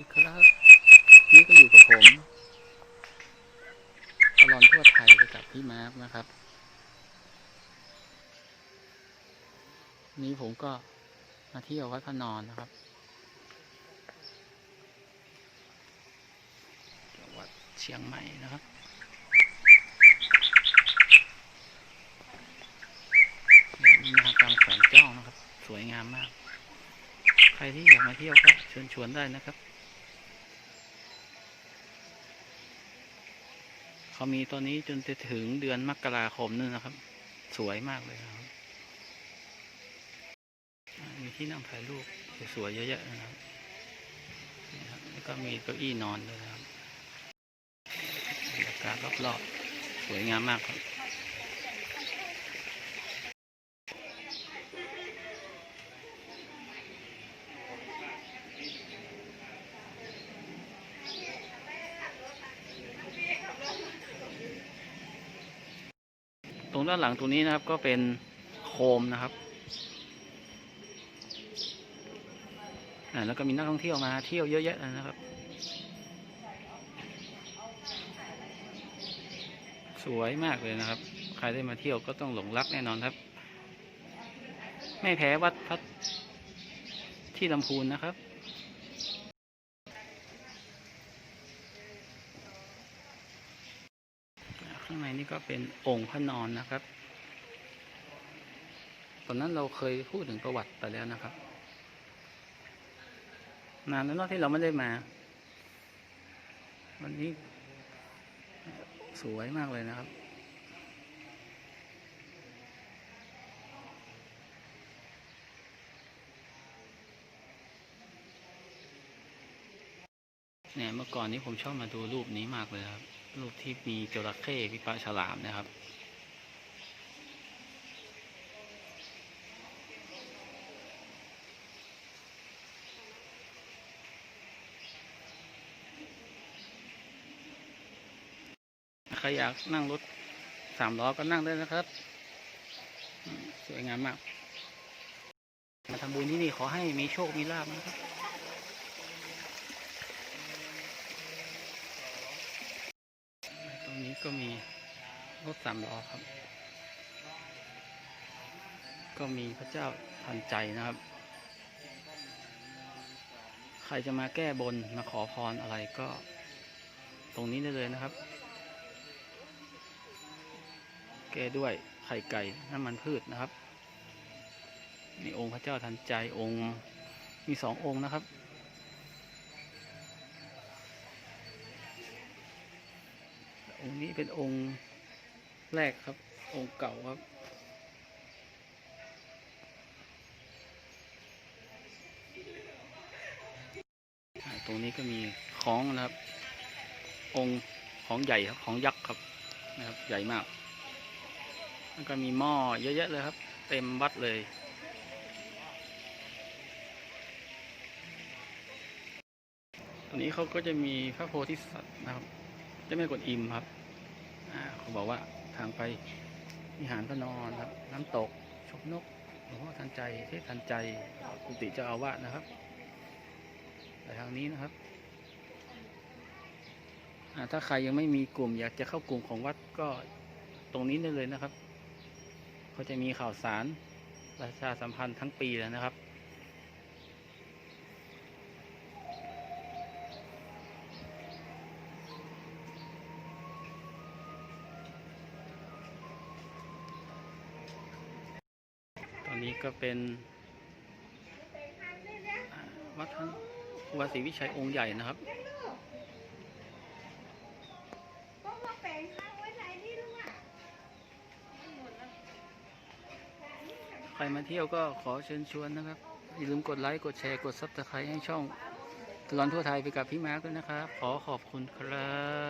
ดีครับ นี่ก็อยู่กับผมตลอนทั่วไทยไปกับพี่มาร์คนะครับ นี้ผมก็มาเที่ยววัดพระนอนนะครับจังหวัดเชียงใหม่นะครับนี่นะครับกางแขวนเจ้านะครับ สวยงามมาก ใครที่อยากมาเที่ยวก็เชิญชวนได้นะครับ เขามีตอนนี้จนจะถึงเดือนมกราคมนู่นนะครับ สวยมากเลยนะครับ มีที่นั่งถ่ายรูปสวยๆเยอะๆนะครับนี่ครับแล้วก็มีเก้าอี้นอนด้วยนะครับบรรยากาศรอบๆ สวยงามมากครับ รงด้านหลังตรงนี้นะครับ ก็เป็นโคมนะครับแล้วก็มีนักท่องเที่ยวมาเที่ยวเยอะแยะนะครับ สวยมากเลยนะครับ ใครได้มาเที่ยวก็ต้องหลงรักแน่นอนครับ ไม่แพ้วัดพัดที่ลำพูนนะครับ ข้างในนี่ก็เป็นองค์พระนอนนะครับ ตอนนั้นเราเคยพูดถึงประวัติไปแล้วนะครับ นานแล้วนอะที่เราไม่ได้มา วันนี้สวยมากเลยนะครับเนี่ยเมื่อก่อนนี้ผมชอบมาดูรูปนี้มากเลยครับ รูปที่มีจระเข้พิปลาฉลามนะครับ ใครอยากนั่งรถสามล้อก็นั่งได้นะครับ สวยงามมาก มาทำบุญที่นี่ขอให้มีโชค มีลาบนะครับ ตรงนี้ ก็มีรถสามล้อครับ ก็มีพระเจ้าทันใจนะครับ ใครจะมาแก้บนมาขอพรอะไรก็ตรงนี้ได้เลยนะครับ แก้ด้วยไข่ไก่น้ำมันพืชนะครับนี่องค์พระเจ้าทันใจองค์มีสององค์นะครับ องค์นี้เป็นองค์แรกครับ องค์เก่าครับ ตรงนี้ก็มีของนะครับ องค์ของใหญ่ครับของยักษ์ครับนะครับ ใหญ่มากแล้วก็มีหม้อเยอะแยะเลยครับ เต็มวัดเลยตรงนี้เขาก็จะมีพระโพธิสัตว์นะครับ จ้าแม่กวนอิมครับอ่าเขาบอกว่าทางไปวิหารพระนอนครับ น้ำตกชกนกหลวงพ่อทันใจเทพทันใจกุฏิเจ้าอาวาสนะครับแต่ทางนี้นะครับถ้าใครยังไม่มีกลุ่มอยากจะเข้ากลุ่มของวัดก็ตรงนี้ได้เลยนะครับเขาจะมีข่าวสารประชาสัมพันธ์ทั้งปีเลยนะครับ อนนี้ก็เป็นวัดท่านวัดศรีวิชัยองค์ใหญ่นะครับใครมาเที่ยวก็ขอเชิญชวนนะครับ อย่าลืมกดไลค์ กดแชร์ กดซับสไครต์ให้ช่องตลอนทั่วไทยไปกับพี่มาร์คด้วยนะครับ ขอขอบคุณครับ